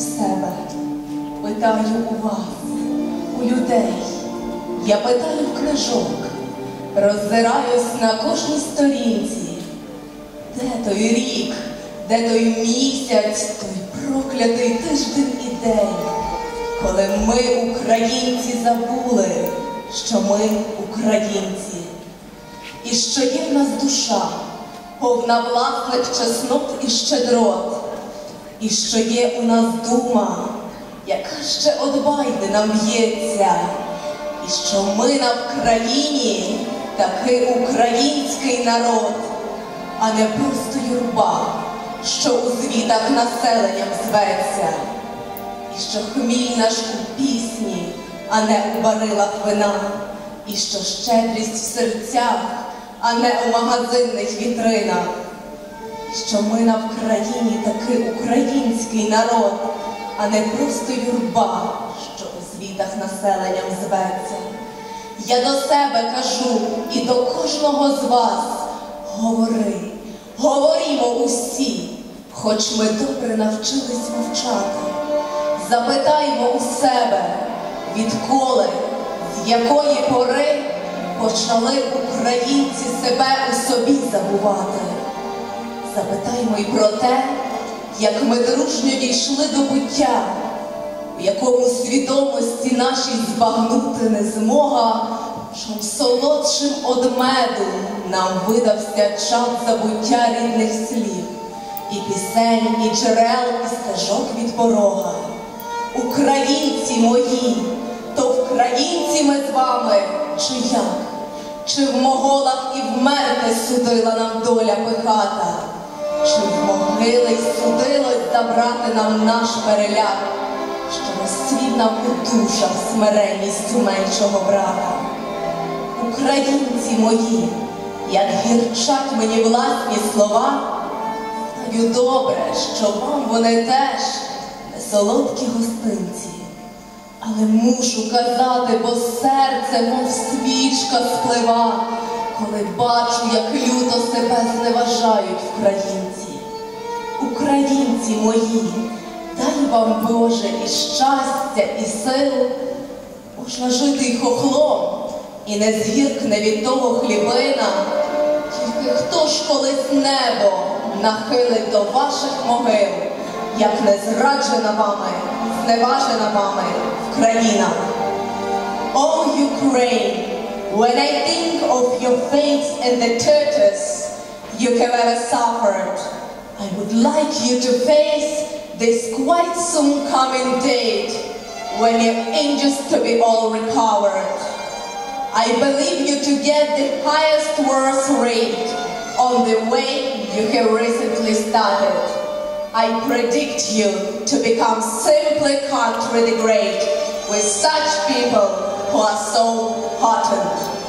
себе, питаю у вас, у людей, я питаю в книжок, роззираюсь на кожній сторінці. Де той рік, де той місяць, той проклятий тиждень і день, коли ми, українці, забули, що ми українці, і що є в нас душа, повна власних чеснот і щедрот, і що є у нас дума, яка ще байди нам б'ється, і що ми на Вкраїні такий український народ а не просто юрба, що у звітах населенням зветься, і що хміль наш у пісні, а не у барилах вина, і що щедрість в серцях, а не у магазинних вітринах, що ми на Вкраїні такий український народ, а не просто юрба, що у звітах населенням зветься. Я до себе кажу і до кожного з вас. Говори, говорімо усі, хоч ми добре навчились мовчати. Запитаймо у себе, відколи, з якої пори почали українці себе у собі забувати. Запитаймо й про те, як ми дружньо дійшли до буття, в якому свідомості нашій збагнути не змога, чом солодшим од меду нам видався час забуття рідних слів, і пісень, і джерел, і стежок від порога. Українці мої, то вкраїнці ми з вами, чи як? Чи в моголах і вмерти судила нам доля пихата, в могили й судилось забрати нам наш переляк, що розцвів нам у душах смиренністю меншого брата? Українці мої, як гірчать мені власні слова, знаю добре, що вам вони теж не солодкі гостинці. Але мушу казати, бо серце, мов свічка сплива, коли бачу, як люто себе зневажають українці. Українці мої, дай вам Боже і щастя, і сил, можна жити й хохлом, і не згіркне від того хлібина, тільки хто ж колись небо нахилить до ваших могил, як не зраджена вами, зневажена вами Україна. Oh, Ukraine, when I think of your fate and the tortures you have ever suffered, I would like you to face this quite soon coming date when your angels to be all recovered. I believe you to get the highest worth rate on the way you have recently started. I predict you to become simply country the great with such people who are so potent.